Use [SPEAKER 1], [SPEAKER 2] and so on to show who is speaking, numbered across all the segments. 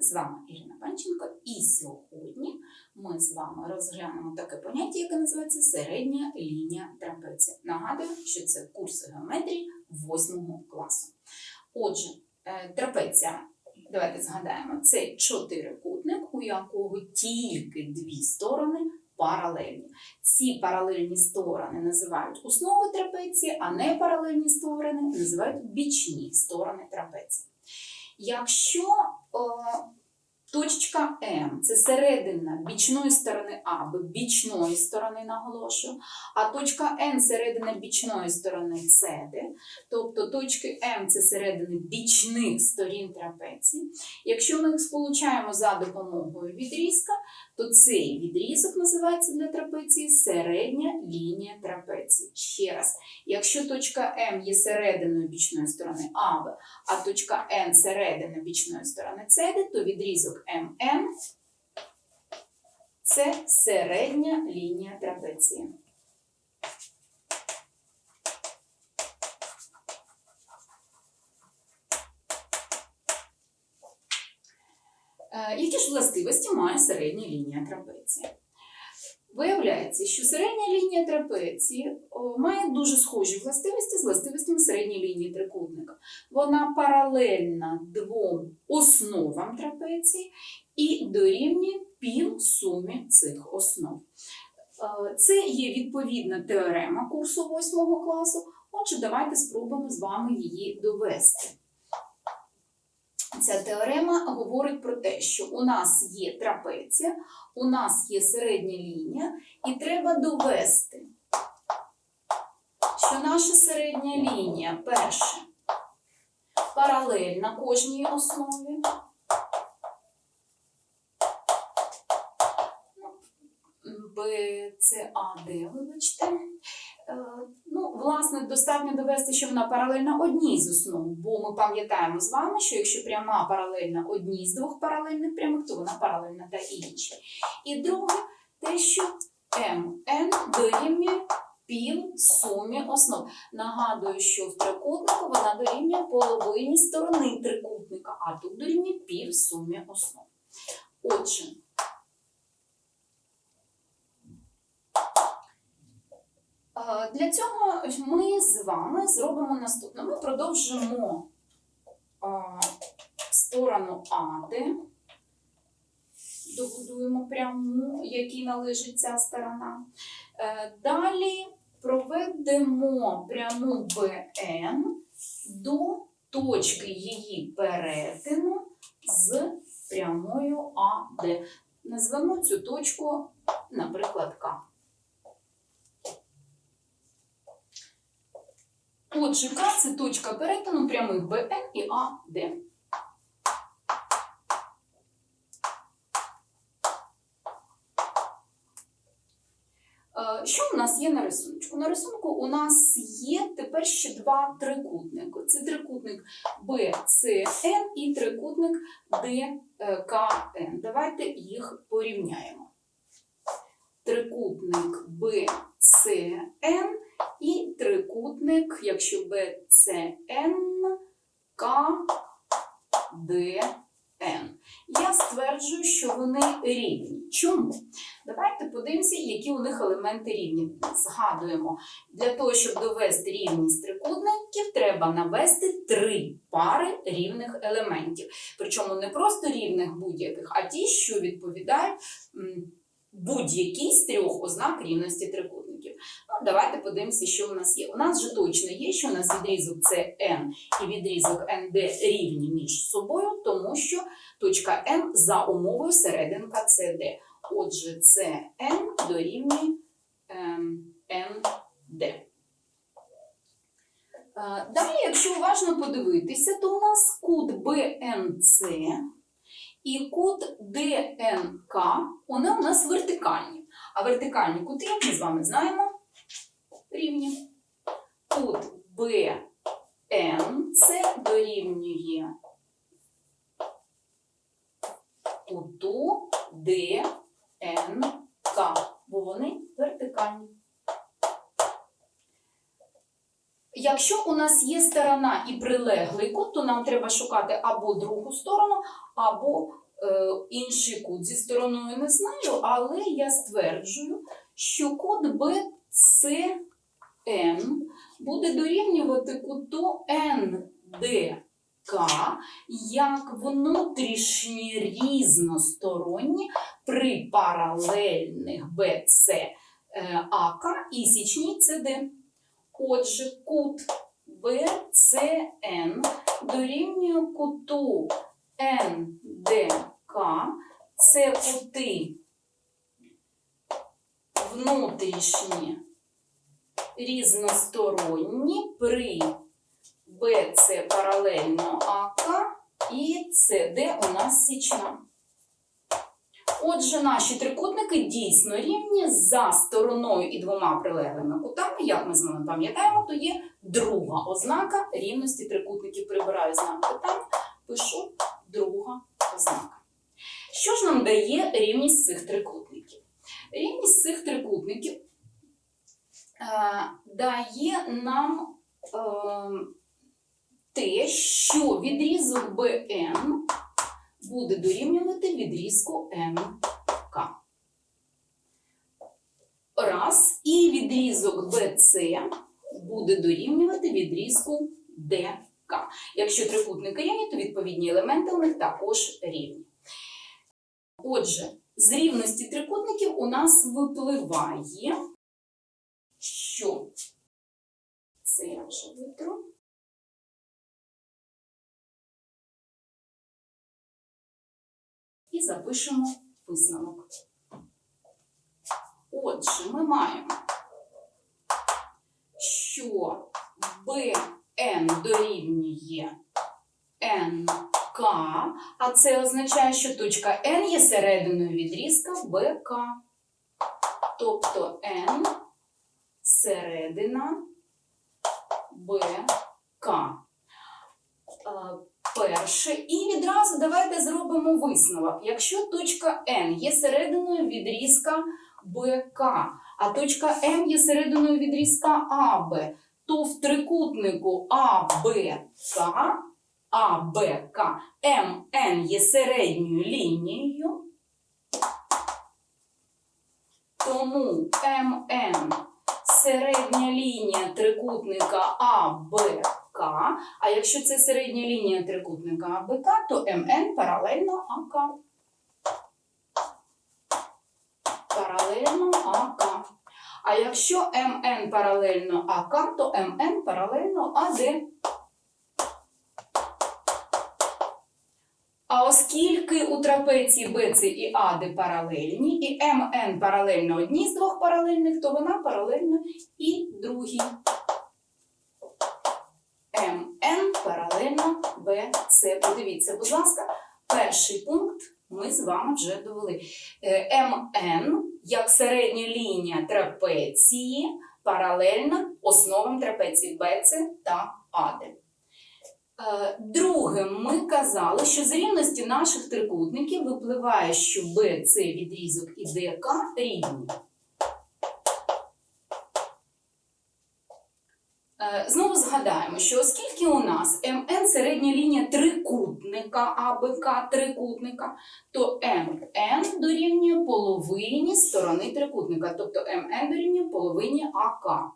[SPEAKER 1] З вами Ірина Панченко, і сьогодні ми з вами розглянемо таке поняття, яке називається середня лінія трапеції. Нагадую, що це курси геометрії 8 класу. Отже, е, трапеція, давайте згадаємо, це чотирикутник, у якого тільки дві сторони паралельні. Ці паралельні сторони називають основи трапеції, а непаралельні сторони називають бічні сторони трапеції. Якщо точка М. Це середина бічної сторони А або бічної сторони наголошую, а точка Н середина бічної сторони С, тобто точки М це середини бічних сторін трапеції. Якщо ми їх сполучаємо за допомогою відрізка, то цей відрізок називається для трапеції середня лінія трапеції. Ще раз, якщо точка М є серединою бічної сторони АВ, а точка N середина бічної сторони CD, то відрізок МН це середня лінія трапеції. Е, Які ж властивості має середня лінія трапеції? Виявляється, що середня лінія трапеції має дуже схожі властивості з властивостями середньої лінії трикутника. Вона паралельна двом основам трапеції і дорівнює півсумі цих основ. Е, Це є відповідна теорема курсу 8 класу. Отже, давайте спробуємо з вами її довести. Ця теорема говорить про те, що у нас є трапеція, у нас є середня лінія, і треба довести, що наша середня лінія перше паралельна кожній основі. Б, С, А, Д, вибачте. Власне, достатньо довести, що вона паралельна одній з основ, бо ми пам'ятаємо з вами, що якщо пряма паралельна одній з двох паралельних прямих, то вона паралельна та іншій. І друге, те, що МН дорівнює пів сумі основ. Нагадую, що в трикутнику вона дорівнює половині сторони трикутника, а тут дорівнює пів сумі основ. Отже, Для цього ми з вами зробимо наступне. Ми продовжимо сторону АД, добудуємо пряму, якій належить ця сторона. Е, Далі проведемо пряму БН до точки її перетину з прямою АД. Назвемо цю точку, наприклад, К. Отже, К це точка перетину прямих БН і АД. Е, Що у нас є на рисунку? На рисунку у нас є тепер ще два трикутники. Це трикутник BCN і трикутник DKN. Давайте їх порівняємо. Трикутник BCN і трикутник, якщо BCN, KDN. Я стверджую, що вони рівні. Чому? Давайте подивимося, які у них елементи рівні. Згадуємо, для того, щоб довести рівність трикутників, треба навести три пари рівних елементів. Причому не просто рівних будь-яких, а ті, що відповідають м, будь-якій з трьох ознак рівності трикутників. Ну, давайте подивимося, що у нас є. У нас же точно є, що у нас відрізок CN і відрізок ND рівні між собою, тому що точка N за умовою серединка CD. Отже, CN дорівнює ем, ND. Е, Далі, якщо уважно подивитися, то у нас кут BNC і кут ДНК, вони у нас вертикальні. А вертикальні кути, ми з вами знаємо, рівні. Кут БНЦ дорівнює куту ДНК, бо вони вертикальні. Якщо у нас є сторона і прилеглий кут, то нам треба шукати або другу сторону, або е, інший кут зі стороною не знаю, але я стверджую, що кут BCN буде дорівнювати куту НДК як внутрішні різносторонні при паралельних BC е, АК і січній ЦД. Отже, кут BCN дорівнює куту НДК. Це кути внутрішні різносторонні при БЦ паралельно АК і СД у нас січна. Отже, наші трикутники дійсно рівні за стороною і двома прилеглими кутами. Як ми з вами пам'ятаємо, то є друга ознака рівності трикутників. Прибираю знак питання, пишу друга ознака. Що ж нам дає рівність цих трикутників? Рівність цих трикутників е, дає нам е, те, що відрізок BN буде дорівнювати відрізку МК. Раз. І відрізок BC буде дорівнювати відрізку ДК. Якщо трикутники рівні, то відповідні елементи у них також рівні. Отже, з рівності трикутників у нас випливає, що це я вже витру. І запишемо висновок. Отже, ми маємо, що BN дорівнює НК, а це означає, що точка N є серединою відрізка БК. Тобто N середина БК. Перше. І відразу давайте зробимо висновок. Якщо точка N є серединою відрізка БК, а точка М є серединою відрізка АБ, то в трикутнику АБК, АБК, МН є середньою лінією, тому МН середня лінія трикутника АБК, а якщо це середня лінія трикутника АБК, то МН паралельно АК. Паралельно АК. А якщо МН паралельно АК, то МН паралельно АД. А оскільки у трапеції BC і AD паралельні, і МН паралельно одній з двох паралельних, то вона паралельна і другій. МН паралельно BC. Подивіться, будь ласка, перший пункт ми з вами вже довели. Е, МН як середня лінія трапеції паралельна основам трапеції BC та AD. Е, Другим ми казали, що з рівності наших трикутників випливає, що BC відрізок і ДК рівні. Знову згадаємо, що оскільки у нас МН середня лінія трикутника АБК трикутника, то МН дорівнює половині сторони трикутника, тобто МН дорівнює половині АК.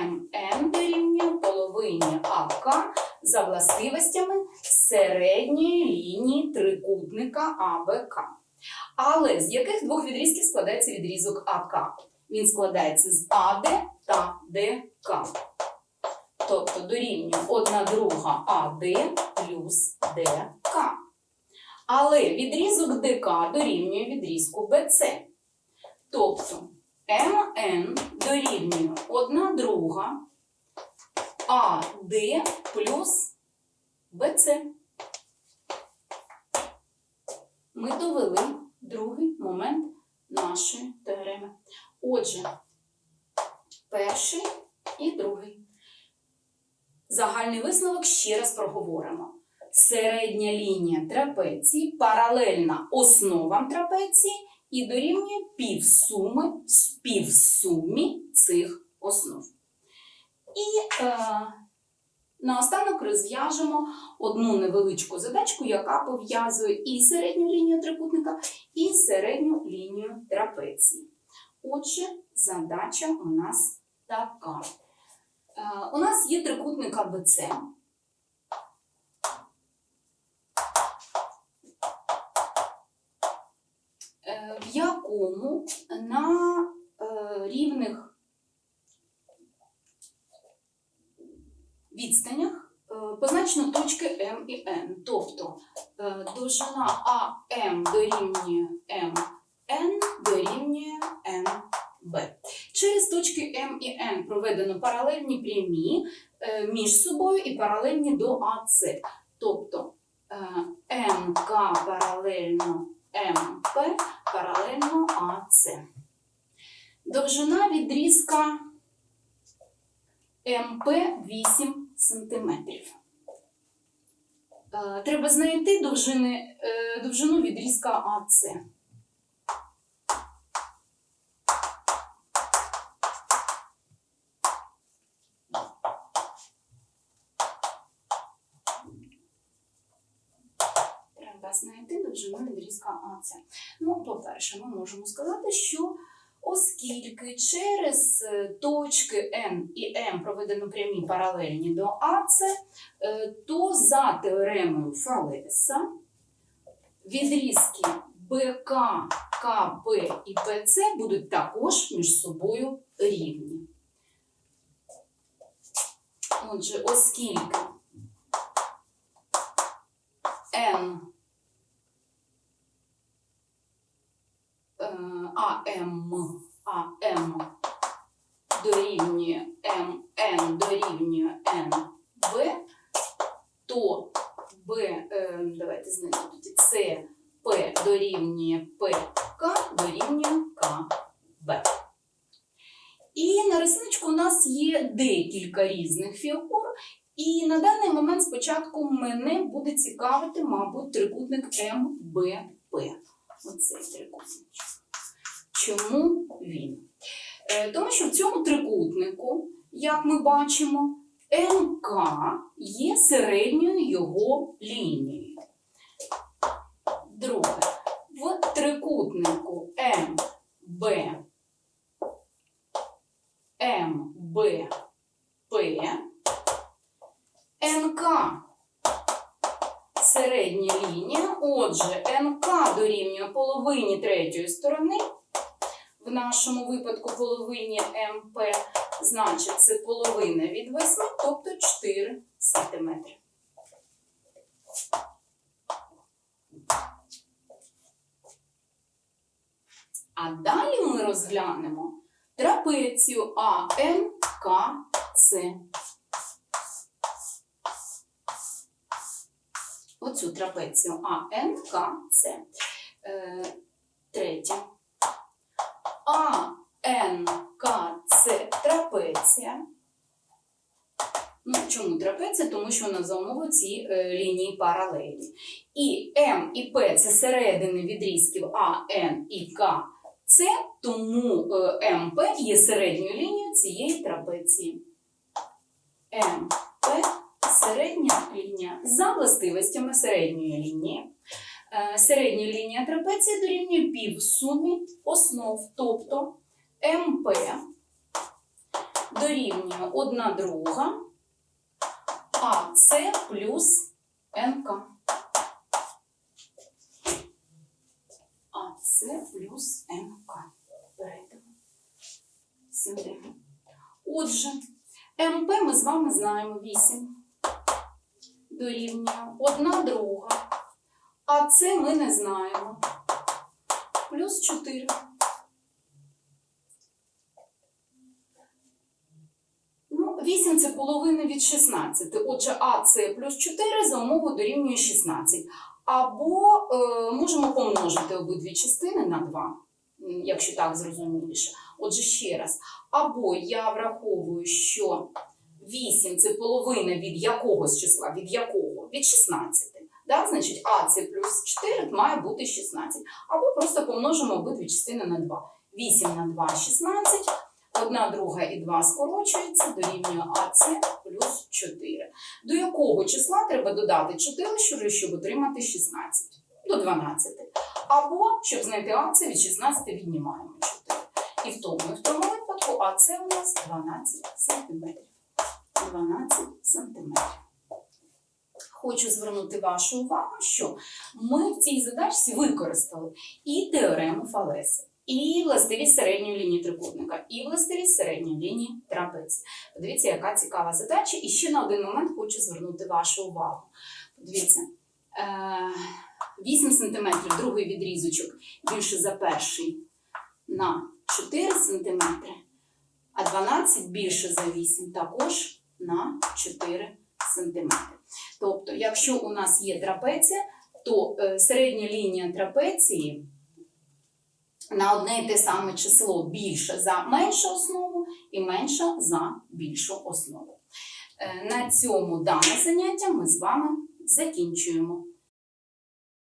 [SPEAKER 1] МН дорівнює половині АК за властивостями середньої лінії трикутника АБК. Але з яких двох відрізків складається відрізок АК? Він складається з АД та ДК. Тобто дорівнює 1 друга АД плюс ДК. Але відрізок ДК дорівнює відрізку БЦ. Тобто МН дорівнює 1 друга АД плюс БЦ. Ми довели другий момент нашої теореми. Отже, перший і другий. Загальний висновок ще раз проговоримо. Середня лінія трапеції паралельна основам трапеції і дорівнює півсуми співсумі цих основ. І е, Наостанок розв'яжемо одну невеличку задачку, яка пов'язує і середню лінію трикутника, і середню лінію трапеції. Отже, задача у нас така. Е, У нас є трикутник АБЦ. е, В якому на е, рівних відстанях е, позначено точки М і N. Тобто е, довжина АМ дорівнює МН дорівнює НБ. Через точки М і N проведено паралельні прямі е, між собою і паралельні до АЦ. Тобто МК паралельно МП паралельно АЦ. Довжина відрізка МП 8 см. Треба знайти довжини, е, довжину відрізка АЦ. Треба знайти довжину відрізка АЦ. Ну, по-перше, ми можемо сказати, що оскільки через е, точки N і M проведено прямі паралельні до АЦ, е, то за теоремою Фалеса відрізки БК, КБ і ПЦ будуть також між собою рівні. Отже, оскільки N АМ, АМ дорівнює МН дорівнює НБ, то Б, е, давайте знайдемо тоді С, П дорівнює ПК дорівнює КБ. І на рисунку у нас є декілька різних фігур. І на даний момент спочатку мене буде цікавити, мабуть, трикутник МБП. Оцей трикутник. Чому він? Е, Тому що в цьому трикутнику, як ми бачимо, МК є середньою його лінією. Друге, в трикутнику МБ, МБП, НК середня лінія. Отже, НК дорівнює половині третьої сторони. В нашому випадку половині МП, значить, це половина від 8, тобто 4 см. А далі ми розглянемо трапецію АНКЦ. Оцю трапецію АНКЦ. Е, третє. АНКЦ трапеція. Ну, чому трапеція? Тому що вона за умови ці е, лінії паралельні. І М і П це середини відрізків АН і К. Це тому е, МП є середньою лінією цієї трапеції. МП середня лінія. За властивостями середньої лінії. Е, Середня лінія трапеції дорівнює півсумі основ, тобто МП дорівнює 1 друга АС плюс НК. АС плюс НК. Перейдемо сюди. Отже, МП ми з вами знаємо 8. Дорівнює 1 друга. А це ми не знаємо. Плюс 4. Ну, 8 це половина від 16. Отже, А це плюс 4 за умову дорівнює 16. Або е, можемо помножити обидві частини на 2, якщо так зрозуміліше. Отже, ще раз. Або я враховую, що 8 це половина від якогось числа, від якого? Від 16. Да? Значить, А це плюс 4 має бути 16. Або просто помножимо обидві частини на 2. 8 на 2 16. Одна, друга і 2 скорочується, дорівнює АС плюс 4. До якого числа треба додати 4, щоб отримати 16? До 12. Або, щоб знайти АС від 16 віднімаємо 4. І в тому, і в тому випадку АС у нас 12 см. 12 см. Хочу звернути вашу увагу, що ми в цій задачці використали і теорему Фалеса, і властивість середньої лінії трикутника, і властивість середньої лінії трапеції. Подивіться, яка цікава задача. І ще на один момент хочу звернути вашу увагу. Подивіться, е, 8 см другий відрізочок більше за перший на 4 см, а 12 більше за 8 також на 4 см. Тобто, якщо у нас є трапеція, то е, середня лінія трапеції на одне і те саме число більше за меншу основу і менше за більшу основу. Е, На цьому дане заняття ми з вами закінчуємо.